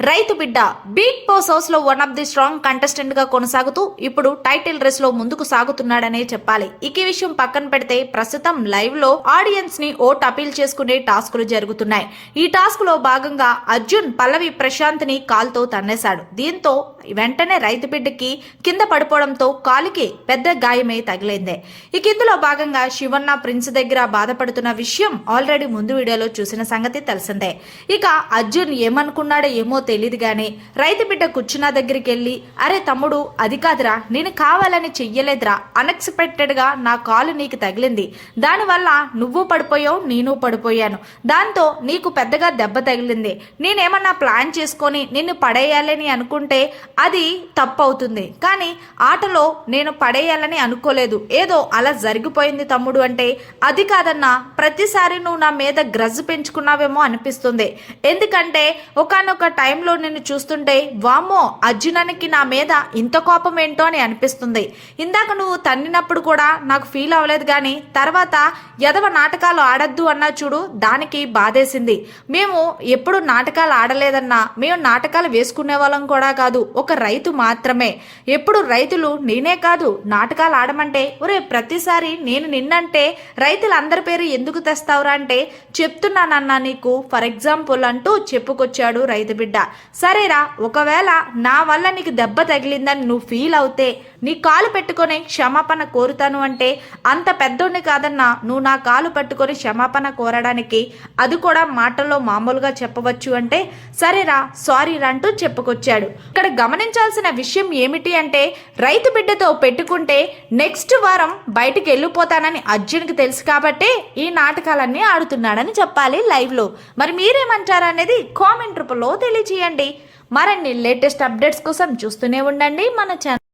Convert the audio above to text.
రైతు బిడ్డ big boss హౌస్లో వన్ ఆఫ్ ది స్ట్రాంగ్ కంటెస్టెంట్గా కొనసాగుతూ ఇప్పుడు టైటిల్ రేస్లో ముందుకు సాగుతున్నాడనే చెప్పాలి. ఇక ఈ విషయం పక్కన పెడితే ప్రస్తుతం లైవ్లో ఆడియన్స్ని ఓట్ అపీల్ చేసుకునే టాస్కులు జరుగుతున్నాయి. ఈ టాస్క్లో భాగంగా అర్జున్ పల్లవి ప్రశాంత్ని కాల్తో తన్నేశాడు. దీంతో వెంటనే రైతు బిడ్డకి కింద పడిపోవడంతో కాలికి పెద్ద గాయమే తగిలిందే. ఇక ఇందులో భాగంగా శివన్న ప్రిన్స్ దగ్గర బాధపడుతున్న విషయం ఆల్రెడీ ముందు వీడియోలో చూసిన సంగతి తెలిసిందే. ఇక అర్జున్ ఏమనుకున్నాడో ఏమో తెలియదు గానీ రైతు బిడ్డ కూర్చున్న దగ్గరికి వెళ్ళి అరే తమ్ముడు అది కాదురా నేను కావాలని చెయ్యలేదురా అన్ఎక్స్పెక్టెడ్గా నా కాలు నీకు తగిలింది. దానివల్ల నువ్వు పడిపోయావు నేను పడిపోయాను. దాంతో నీకు పెద్దగా దెబ్బ తగిలింది. నేనేమన్నా ప్లాన్ చేసుకొని నిన్ను పడేయాలని అనుకుంటే అది తప్పు అవుతుంది కానీ ఆటలో నేను పడేయాలని అనుకోలేదు. ఏదో అలా జరిగిపోయింది తమ్ముడు అంటే అది కాదన్నా ప్రతిసారి నువ్వు నా మీద గ్రజ్ పెంచుకున్నావేమో అనిపిస్తుంది. ఎందుకంటే ఒకనొక టైంలో నిన్ను చూస్తుంటే వామ్మో అర్జునానికి నా మీద ఇంత కోపం ఏంటో అని అనిపిస్తుంది. ఇందాక నువ్వు తన్నినప్పుడు కూడా నాకు ఫీల్ అవ్వలేదు కానీ తర్వాత ఎదవ నాటకాలు ఆడద్దు అన్నా చూడు దానికి బాధేసింది. మేము ఎప్పుడు నాటకాలు ఆడలేదన్నా మేము నాటకాలు వేసుకునే వాళ్ళం కూడా కాదు ఒక రైతు మాత్రమే. ఎప్పుడు రైతులు నేనే కాదు నాటకాలు ఆడమంటే ఒరే ప్రతిసారి నేను నిన్నంటే రైతులందరి పేరు ఎందుకు తెస్తావురా? అంటే చెప్తున్నానన్నా నీకు ఫర్ ఎగ్జాంపుల్ అంటూ చెప్పుకొచ్చాడు రైతు బిడ్డ. సరేరా ఒకవేళ నా వల్ల నీకు దెబ్బ తగిలిందని నువ్వు ఫీల్ అవుతే నీ కాలు పెట్టుకొని క్షమాపణ కోరుతాను అంటే అంత పెద్దోడిని కాదన్నా నువ్వు నా కాలు పట్టుకొని క్షమాపణ కోరడానికి అది కూడా మాటల్లో మామూలుగా చెప్పవచ్చు అంటే సరేరా సారీ అంటూ చెప్పుకొచ్చాడు. ఇక్కడ గమనించాల్సిన విషయం ఏమిటి అంటే రైతు బిడ్డతో పెట్టుకుంటే నెక్స్ట్ వారం బయటికి వెళ్ళిపోతానని అర్జున్కి తెలుసు కాబట్టే ఈ నాటకాలన్నీ ఆడుతున్నాడని చెప్పాలి లైవ్లో. మరి మీరేమంటారు అనేది కామెంట్ రూపంలో తెలియజేయండి. మరిన్ని లేటెస్ట్ అప్డేట్స్ కోసం చూస్తూనే ఉండండి. మన ఛానల్